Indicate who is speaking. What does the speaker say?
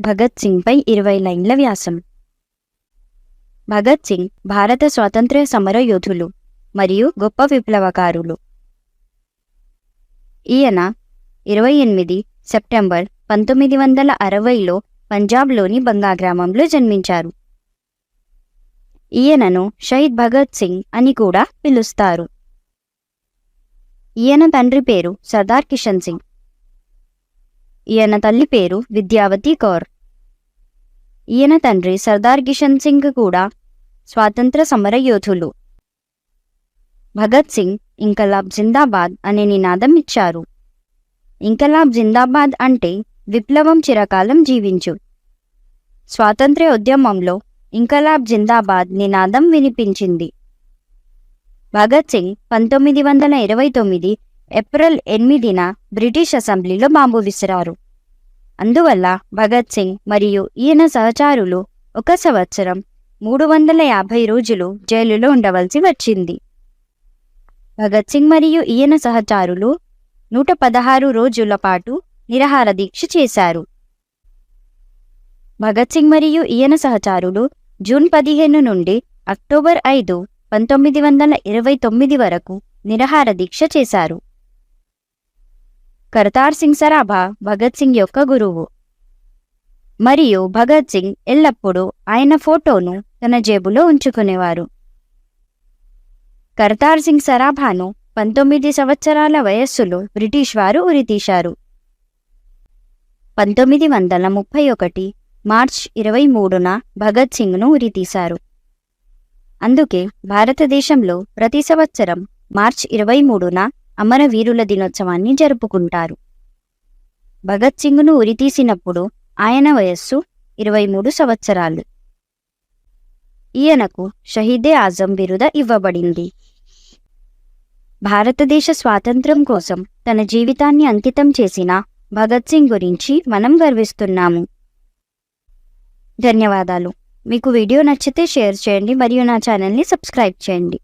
Speaker 1: భగత్ సింగ్పై ఇరవై లైన్ల వ్యాసం. భగత్ సింగ్ భారత స్వాతంత్ర్య సమర యోధులు మరియు గొప్ప విప్లవకారులు. ఈయన ఇరవై ఎనిమిది సెప్టెంబర్ పంతొమ్మిది వందల అరవైలో పంజాబ్లోని బంగా గ్రామంలో జన్మించారు. ఈయనను షహీద్ భగత్ సింగ్ అని కూడా పిలుస్తారు. ఈయన తండ్రి పేరు సర్దార్ కిషన్ సింగ్. ఈయన తల్లి పేరు విద్యావతి కౌర్. ఈయన తండ్రి సర్దార్ కిషన్ సింగ్ కూడా స్వాతంత్ర సమర యోధులు. భగత్ సింగ్ ఇంకలాబ్ జిందాబాద్ అనే నినాదం ఇచ్చారు. ఇంకలాబ్ జిందాబాద్ అంటే విప్లవం చిరకాలం జీవించు. స్వాతంత్ర్య ఉద్యమంలో ఇంకలాబ్ జిందాబాద్ నినాదం వినిపించింది. భగత్ సింగ్ పంతొమ్మిది వందల ఇరవై తొమ్మిది ఏప్రిల్ ఎనిమిదిన బ్రిటిష్ అసెంబ్లీలో బాంబు విసిరారు. అందువల్ల భగత్ సింగ్ మరియు ఈయన సహచారులు ఒక సంవత్సరం మూడు వందల యాభై రోజులు జైలులో ఉండవలసి వచ్చింది. భగత్ సింగ్ మరియు ఈయన సహచారులు నూట పదహారు రోజుల పాటు నిరహార దీక్ష చేశారు. భగత్ సింగ్ మరియు ఈయన సహచారులు జూన్ పదిహేను నుండి అక్టోబర్ ఐదు పంతొమ్మిది వందల ఇరవై తొమ్మిది వరకు నిరహార దీక్ష చేశారు. కర్తార్ సింగ్ సరాభా భగత్ సింగ్ యొక్క గురువు. మరియు భగత్ సింగ్ ఎల్లప్పుడూ ఆయన ఫోటోను తన జేబులో ఉంచుకునేవారు. కర్తార్ సింగ్ సరాభాను పంతొమ్మిది సంవత్సరాల వయస్సులో బ్రిటిష్ వారు ఉరితీశారు. పంతొమ్మిది వందల ముప్పై ఒకటి మార్చ్ ఇరవై మూడున భగత్ సింగ్ను ఉరితీశారు. అందుకే భారతదేశంలో ప్రతి సంవత్సరం మార్చ్ ఇరవై మూడున అమరవీరుల దినోత్సవాన్ని జరుపుకుంటారు. భగత్ సింగ్ను ఉరితీసినప్పుడు ఆయన వయస్సు ఇరవై మూడు సంవత్సరాలు. ఈయనకు షహీదే ఆజం బిరుద ఇవ్వబడింది. భారతదేశ స్వాతంత్ర్యం కోసం తన జీవితాన్ని అంకితం చేసిన భగత్ సింగ్ గురించి మనం గర్విస్తున్నాము. ధన్యవాదాలు. మీకు వీడియో నచ్చితే షేర్ చేయండి మరియు నా ఛానల్ని సబ్స్క్రైబ్ చేయండి.